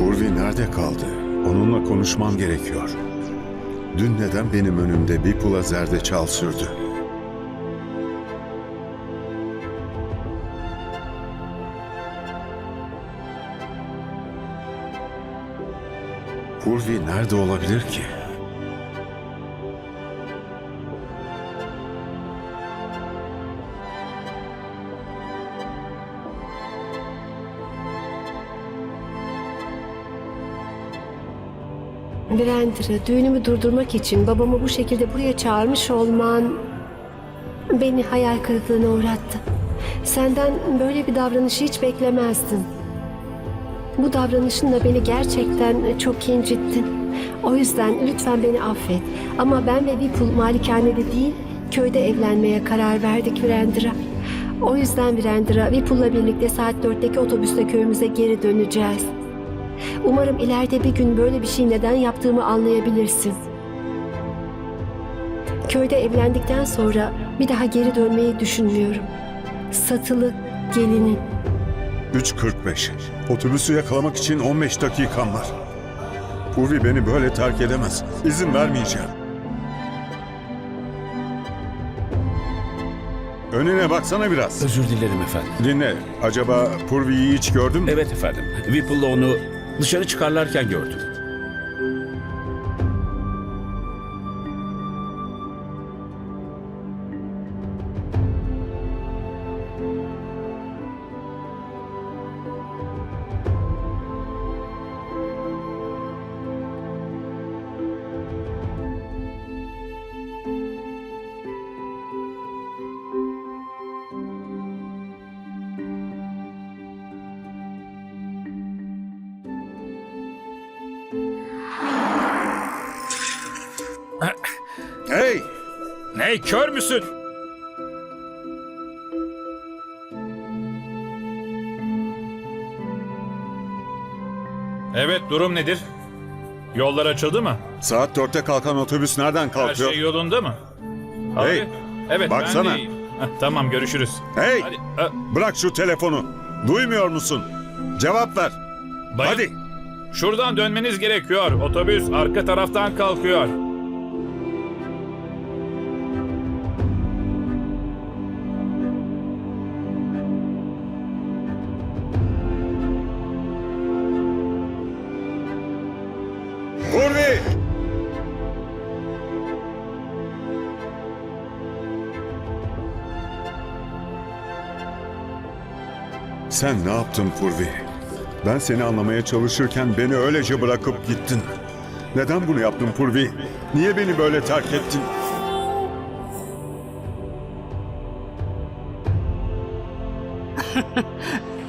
Purvi nerede kaldı? Onunla konuşmam gerekiyor. Dün neden benim önümde bir pula zerdeçal sürdü? Purvi nerede olabilir ki? Brandra, düğünümü durdurmak için babamı bu şekilde buraya çağırmış olman beni hayal kırıklığına uğrattı. Senden böyle bir davranışı hiç beklemezdim. Bu davranışınla beni gerçekten çok incittin. O yüzden lütfen beni affet. Ama ben ve Vipul malikanede değil, köyde evlenmeye karar verdik Virendra. O yüzden Virendra, Vipul'la birlikte saat 4'teki otobüste köyümüze geri döneceğiz. Umarım ileride bir gün böyle bir şey neden yaptığımı anlayabilirsin. Köyde evlendikten sonra bir daha geri dönmeyi düşünmüyorum. Satılı gelinin. 3.45. Otobüsü yakalamak için 15 dakikam var. Purvi beni böyle terk edemez. İzin vermeyeceğim. Önüne baksana biraz. Özür dilerim efendim. Dinle. Acaba Purvi'yi hiç gördün mü? Evet efendim. Whipple'la onu dışarı çıkarlarken gördüm. Ne kör müsün? Evet durum nedir? Yollar açıldı mı? Saat 4'te kalkan otobüs nereden Her kalkıyor? şey yolunda mı? Hey, Abi, Evet baksana. ben de iyiyim. Heh, tamam görüşürüz. Hey! Hadi. ha, Bırak şu telefonu. Duymuyor musun? Cevap ver. bayım, Hadi. Şuradan dönmeniz gerekiyor. Otobüs arka taraftan kalkıyor. Purvi! Sen ne yaptın Purvi? Ben seni anlamaya çalışırken beni öylece bırakıp gittin. Neden bunu yaptın Purvi? Niye beni böyle terk ettin?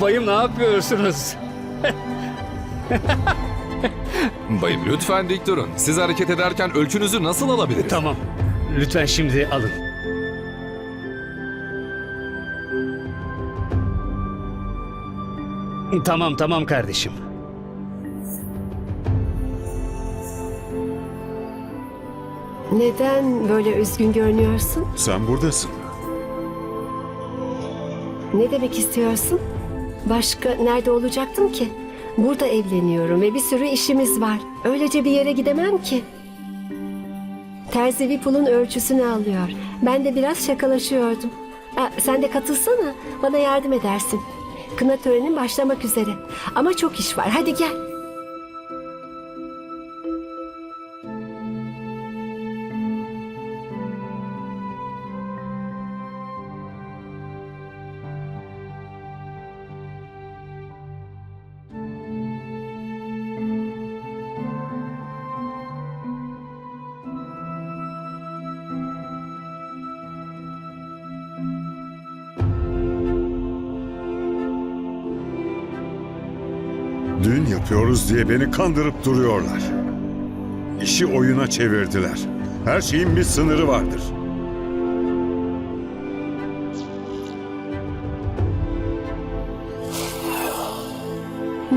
Bayım ne yapıyorsunuz? Bayım lütfen dik durun. Siz hareket ederken ölçünüzü nasıl alabiliriz? Tamam. Lütfen şimdi alın. Tamam tamam kardeşim. Neden böyle üzgün görünüyorsun? Sen buradasın. Ne demek istiyorsun? Başka nerede olacaktım ki? Burada evleniyorum ve bir sürü işimiz var. Öylece bir yere gidemem ki. Terzi Vipul'un ölçüsünü alıyor. Ben de biraz şakalaşıyordum. Ha, sen de katılsana. Bana yardım edersin. Kına törenin başlamak üzere. Ama çok iş var. Hadi gel. Yapıyoruz diye beni kandırıp duruyorlar. İşi oyuna çevirdiler. Her şeyin bir sınırı vardır.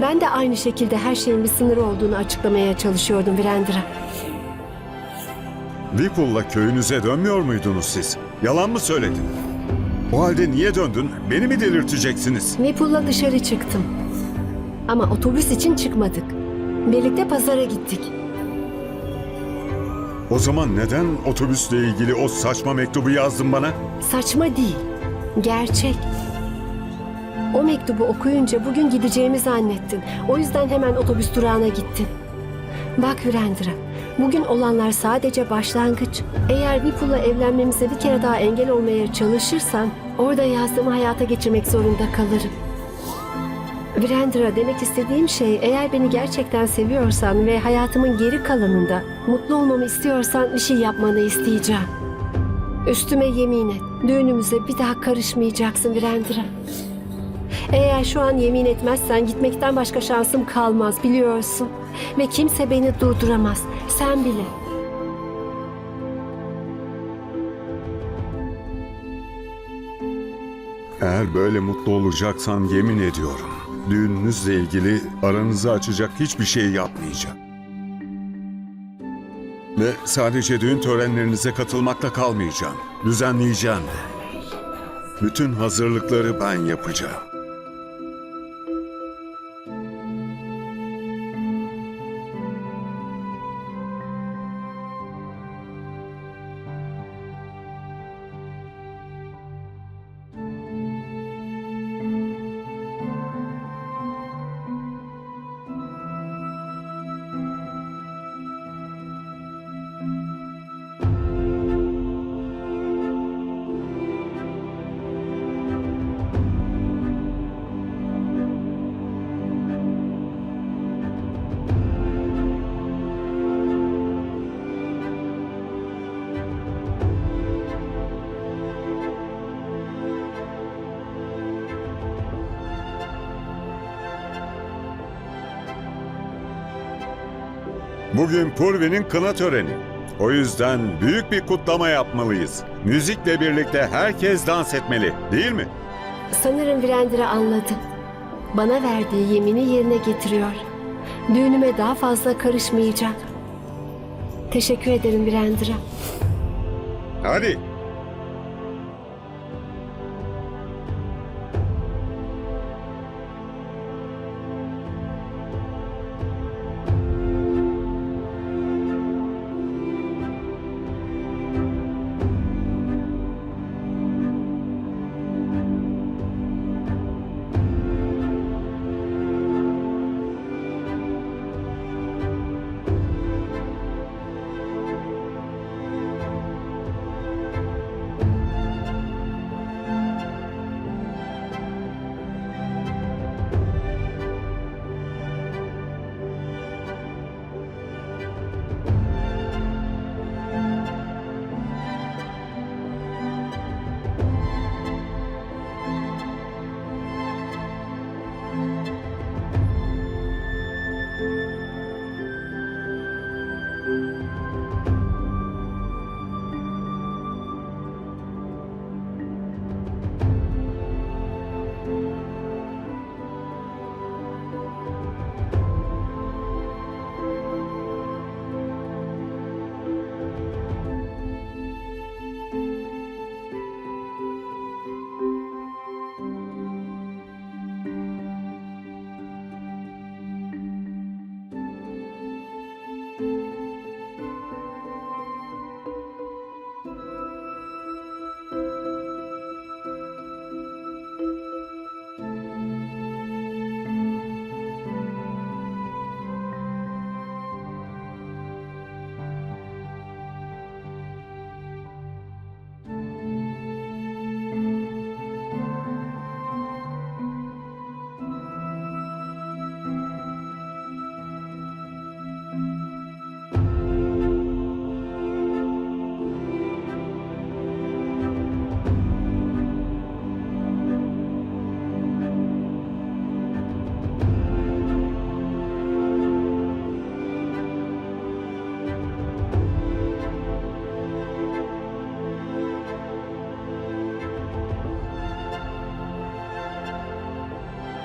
Ben de aynı şekilde her şeyin bir sınırı olduğunu açıklamaya çalışıyordum Virendra. Vipul'la köyünüze dönmüyor muydunuz siz? Yalan mı söyledin? O halde niye döndün? Beni mi delirteceksiniz? Vipul'la dışarı çıktım. Ama otobüs için çıkmadık. Birlikte pazara gittik. O zaman neden otobüsle ilgili o saçma mektubu yazdın bana? Saçma değil. Gerçek. O mektubu okuyunca bugün gideceğimi zannettin. O yüzden hemen otobüs durağına gittin. Bak Virendra, bugün olanlar sadece başlangıç. Eğer Vipul'la evlenmemize bir kere daha engel olmaya çalışırsan, orada yazdığımı hayata geçirmek zorunda kalırım. Virendra demek istediğim şey eğer beni gerçekten seviyorsan ve hayatımın geri kalanında mutlu olmamı istiyorsan bir şey yapmanı isteyeceğim. Üstüme yemin et. Düğünümüze bir daha karışmayacaksın Virendra. Eğer şu an yemin etmezsen gitmekten başka şansım kalmaz biliyorsun. Ve kimse beni durduramaz. Sen bile. Eğer böyle mutlu olacaksan yemin ediyorum. Düğününüzle ilgili aranızı açacak hiçbir şey yapmayacağım. Ve sadece düğün törenlerinize katılmakla kalmayacağım. Düzenleyeceğim de. Bütün hazırlıkları ben yapacağım. Bugün Purvi'nin kına töreni. O yüzden büyük bir kutlama yapmalıyız. Müzikle birlikte herkes dans etmeli, değil mi? Sanırım Virendra anladı. Bana verdiği yemini yerine getiriyor. Düğünüme daha fazla karışmayacak. Teşekkür ederim Virendra. Hadi.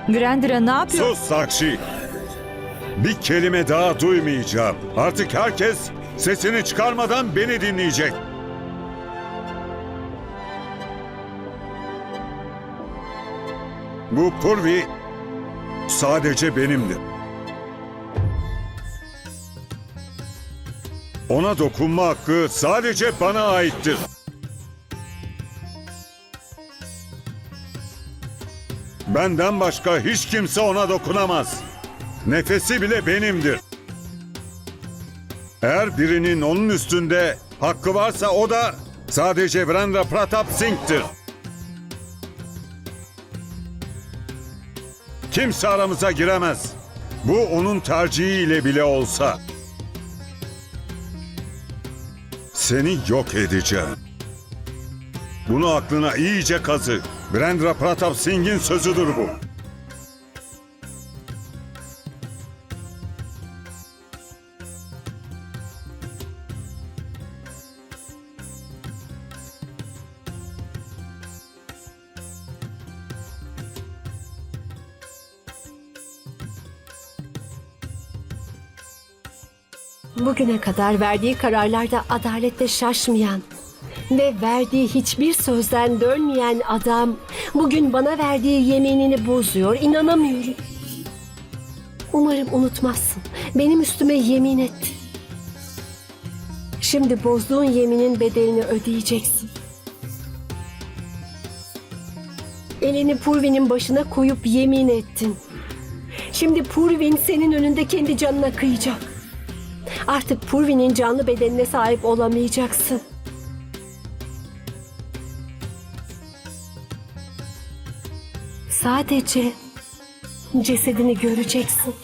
Virendra ne yapıyor? Sus Sakshi. Bir kelime daha duymayacağım. Artık herkes sesini çıkarmadan beni dinleyecek. Bu Purvi sadece benimdir. Ona dokunma hakkı sadece bana aittir. Benden başka hiç kimse ona dokunamaz. Nefesi bile benimdir. Eğer birinin onun üstünde hakkı varsa o da sadece Virendra Pratap Singh'tir. Kimse aramıza giremez. Bu onun tercihiyle bile olsa. Seni yok edeceğim. Bunu aklına iyice kazı. Virendra Pratap Singh'in sözüdür bu. Bugüne kadar verdiği kararlarda adalette şaşmayan ve verdiği hiçbir sözden dönmeyen adam bugün bana verdiği yeminini bozuyor. İnanamıyorum. Umarım unutmazsın. Benim üstüme yemin etti. Şimdi bozduğun yeminin bedelini ödeyeceksin. Elini Purvi'nin başına koyup yemin ettin. Şimdi Purvin senin önünde kendi canına kıyacak. Artık Purvi'nin canlı bedenine sahip olamayacaksın. Sadece cesedini göreceksin.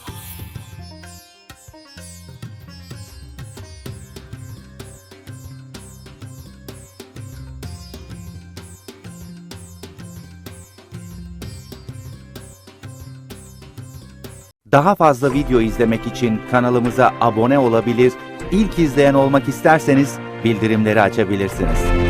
Daha fazla video izlemek için kanalımıza abone olabilir, ilk izleyen olmak isterseniz bildirimleri açabilirsiniz.